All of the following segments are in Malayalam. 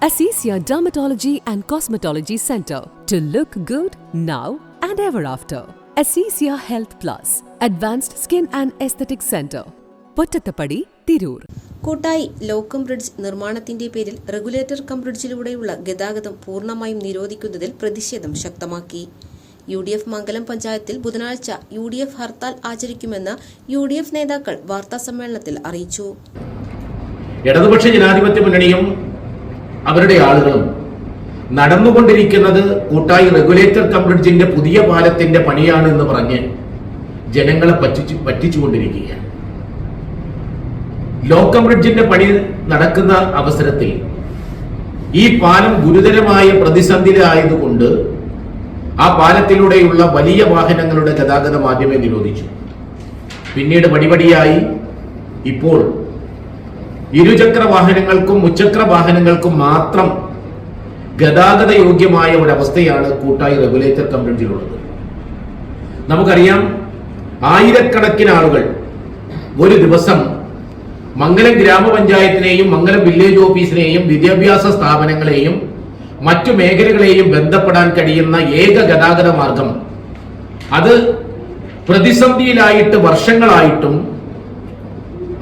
Assisia Dermatology and Cosmetology Center. To look good now and ever after. Assisia Health Plus. Advanced Skin and Aesthetic Center. പൊറ്റത്തപ്പടി Tirur കൂട്ടായി ലോക്കം ബ്രിഡ്ജ് നിർമ്മാണത്തിന്റെ പേരിൽ റെഗുലേറ്റർ കം ബ്രിഡ്ജിലൂടെയുള്ള ഗതാഗതം പൂർണമായും നിരോധിക്കുന്നതിൽ പ്രതിഷേധം ശക്തമാക്കി യു ഡി എഫ് മംഗലം പഞ്ചായത്തിൽ ബുധനാഴ്ച യു ഡി എഫ് ഹർത്താൽ ആചരിക്കുമെന്ന് യു ഡി എഫ് നേതാക്കൾ വാർത്താസമ്മേളനത്തിൽ അറിയിച്ചു ഇടതുപക്ഷ ജനാധിപത്യ മുന്നണിയും അവരുടെ ആളുകളും. നടന്നുകൊണ്ടിരിക്കുന്നത് കൂട്ടായി റെഗുലേറ്റർ കം ബ്രിഡ്ജിന്റെ പുതിയ പാലത്തിന്റെ പണിയാണ് എന്ന് പറഞ്ഞ് ജനങ്ങളെ പറ്റിച്ചു പറ്റിച്ചുകൊണ്ടിരിക്കുകയാണ്. ലോക്കം ബ്രിഡ്ജിന്റെ പണി നടക്കുന്ന അവസരത്തിൽ ഈ പാലം ഗുരുതരമായ പ്രതിസന്ധിയിലായതുകൊണ്ട് ആ പാലത്തിലൂടെയുള്ള വലിയ വാഹനങ്ങളുടെ ഗതാഗതം ആദ്യമേ നിരോധിച്ചു. പിന്നീട് പടിപടിയായി ഇപ്പോൾ ഇരുചക്ര വാഹനങ്ങൾക്കും മുച്ചക്ര വാഹനങ്ങൾക്കും മാത്രം ഗതാഗത യോഗ്യമായ ഒരു അവസ്ഥയാണ് കൂട്ടായി റെഗുലേറ്റർ കമ്മ്യൂണിറ്റിയിലുള്ളത് നമുക്കറിയാം ആയിരക്കണക്കിന് ആളുകൾ ഒരു ദിവസം മംഗലം ഗ്രാമപഞ്ചായത്തിനെയും മംഗലം വില്ലേജ് ഓഫീസിനെയും വിദ്യാഭ്യാസ സ്ഥാപനങ്ങളെയും മറ്റു മേഖലകളെയും ബന്ധപ്പെടാൻ കഴിയുന്ന ഏക ഗതാഗത മാർഗം. അത് പ്രതിസന്ധിയിലായിട്ട് വർഷങ്ങളായിട്ടും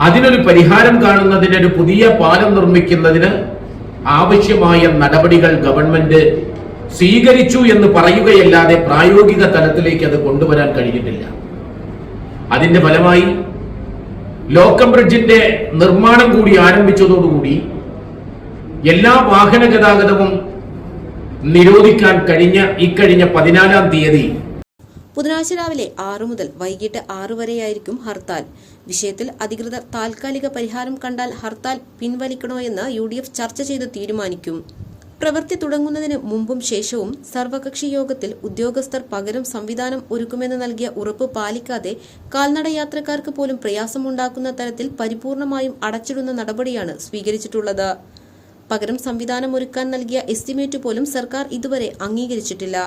അതിനൊരു പരിഹാരം കാണുന്നതിന് ഒരു പുതിയ പാലം നിർമ്മിക്കുന്നതിന് ആവശ്യമായ നടപടികൾ ഗവൺമെന്റ് സ്വീകരിച്ചു എന്ന് പറയുകയല്ലാതെ പ്രായോഗിക തലത്തിലേക്ക് അത് കൊണ്ടുവരാൻ കഴിഞ്ഞിട്ടില്ല. അതിന്റെ ഫലമായി ലോക്കം ബ്രിഡ്ജിന്റെ നിർമ്മാണം കൂടി ആരംഭിച്ചതോടുകൂടി എല്ലാ വാഹന ഗതാഗതവും നിരോധിക്കാൻ കഴിഞ്ഞ ഇക്കഴിഞ്ഞ പതിനാലാം തീയതി ബുധനാഴ്ച രാവിലെ ആറു മുതൽ വൈകിട്ട് ആറു വരെയായിരിക്കും ഹർത്താൽ. വിഷയത്തിൽ അധികൃതർ താൽക്കാലിക പരിഹാരം കണ്ടാൽ ഹർത്താൽ പിൻവലിക്കണോ എന്ന് യു ചർച്ച ചെയ്ത് തീരുമാനിക്കും. പ്രവൃത്തി തുടങ്ങുന്നതിന് മുമ്പും ശേഷവും സർവകക്ഷി യോഗത്തിൽ ഉദ്യോഗസ്ഥർ പകരം സംവിധാനം ഒരുക്കുമെന്ന് നൽകിയ ഉറപ്പ് പാലിക്കാതെ കാൽനട യാത്രക്കാർക്ക് പോലും പ്രയാസമുണ്ടാക്കുന്ന തരത്തിൽ പരിപൂർണമായും അടച്ചിടുന്ന നടപടിയാണ് സ്വീകരിച്ചിട്ടുള്ളത്. പകരം സംവിധാനം ഒരുക്കാൻ നൽകിയ എസ്റ്റിമേറ്റ് പോലും സർക്കാർ ഇതുവരെ അംഗീകരിച്ചിട്ടില്ല.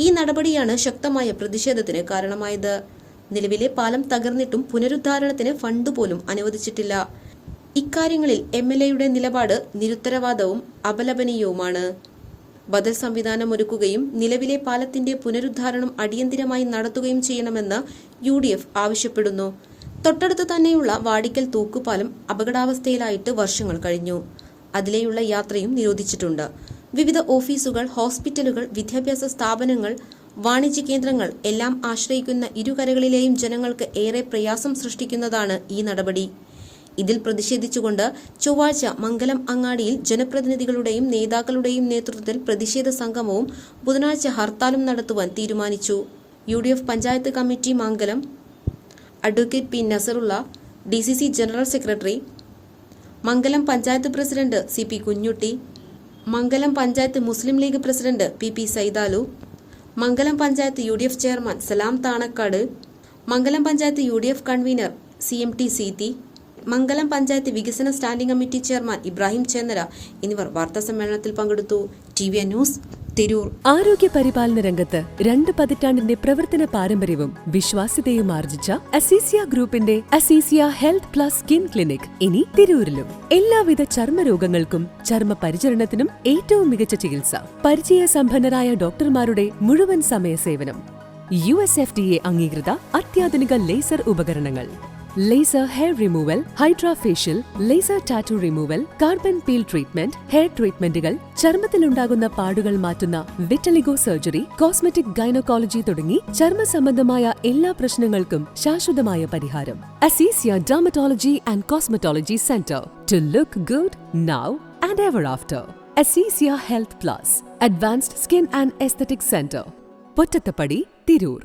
ഈ നടപടിയാണ് ശക്തമായ പ്രതിഷേധത്തിന് കാരണമായത്. നിലവിലെ പാലം തകർന്നിട്ടും പുനരുദ്ധാരണത്തിന് ഫണ്ട് പോലും അനുവദിച്ചിട്ടില്ല. ഇക്കാര്യങ്ങളിൽ എം എൽ എയുടെ നിലപാട് നിരുത്തരവാദവും അപലപനീയവുമാണ്. ബദൽ സംവിധാനം ഒരുക്കുകയും നിലവിലെ പാലത്തിന്റെ പുനരുദ്ധാരണം അടിയന്തിരമായി നടത്തുകയും ചെയ്യണമെന്ന് യു ആവശ്യപ്പെടുന്നു. തൊട്ടടുത്ത് തന്നെയുള്ള വാടിക്കൽ തൂക്കുപാലം അപകടാവസ്ഥയിലായിട്ട് വർഷങ്ങൾ കഴിഞ്ഞു. അതിലെയുള്ള യാത്രയും നിരോധിച്ചിട്ടുണ്ട്. വിവിധ ഓഫീസുകൾ ഹോസ്പിറ്റലുകൾ വിദ്യാഭ്യാസ സ്ഥാപനങ്ങൾ വാണിജ്യ കേന്ദ്രങ്ങൾ എല്ലാം ആശ്രയിക്കുന്ന ഇരുകരകളിലെയും ജനങ്ങൾക്ക് ഏറെ പ്രയാസം സൃഷ്ടിക്കുന്നതാണ് ഈ നടപടി. ഇതിൽ പ്രതിഷേധിച്ചുകൊണ്ട് ചൊവ്വാഴ്ച മംഗലം അങ്ങാടിയിൽ ജനപ്രതിനിധികളുടെയും നേതാക്കളുടെയും നേതൃത്വത്തിൽ പ്രതിഷേധ സംഗമവും ബുധനാഴ്ച ഹർത്താലും നടത്തുവാൻ തീരുമാനിച്ചു. U D F panchayat committee Mangalam advocate P Nasarulla D C C general secretary Mangalam panchayat president C P Kunhutty Mangalam panchayat Muslim League president P P Saithalu Mangalam panchayat U chairman Salam Thanakkad Mangalam panchayat U convener C M T Seethi Mangalam panchayat വികസന standing committee chairman Ibrahim Chennara എന്നിവർ വാർത്താ സമ്മേളനത്തിൽ പങ്കെടുത്തു. T V news Tirur. ആരോഗ്യ പരിപാലന രംഗത്ത് രണ്ട് പതിറ്റാണ്ടിന്റെ പ്രവർത്തന പാരമ്പര്യവും വിശ്വാസ്യതയും ആർജിച്ച അസീസിയ ഗ്രൂപ്പിന്റെ Aziziya health plus skin clinic ഇനി തിരൂരിലും. എല്ലാവിധ ചർമ്മരോഗങ്ങൾക്കും ചർമ്മ പരിചരണത്തിനും ഏറ്റവും മികച്ച ചികിത്സ. പരിചയസമ്പന്നരായ ഡോക്ടർമാരുടെ മുഴുവൻ സമയ സേവനം U S F D A അംഗീകൃത അത്യാധുനിക ലേസർ ഉപകരണങ്ങൾ. Laser hair removal hydra facial laser tattoo removal carbon peel treatment hair ട്രീറ്റ്മെന്റുകൾ ചർമ്മത്തിലുണ്ടാകുന്ന പാടുകൾ മാറ്റുന്ന വിറ്റലിഗോ സർജറി കോസ്മെറ്റിക് ഗൈനക്കോളജി തുടങ്ങി ചർമ്മ സംബന്ധമായ എല്ലാ പ്രശ്നങ്ങൾക്കും ശാശ്വതമായ പരിഹാരം. Aziziya dermatology and cosmetology centre to look good now and ever after Aziziya health plus advanced skin and aesthetic centre Pottathappadi Tirur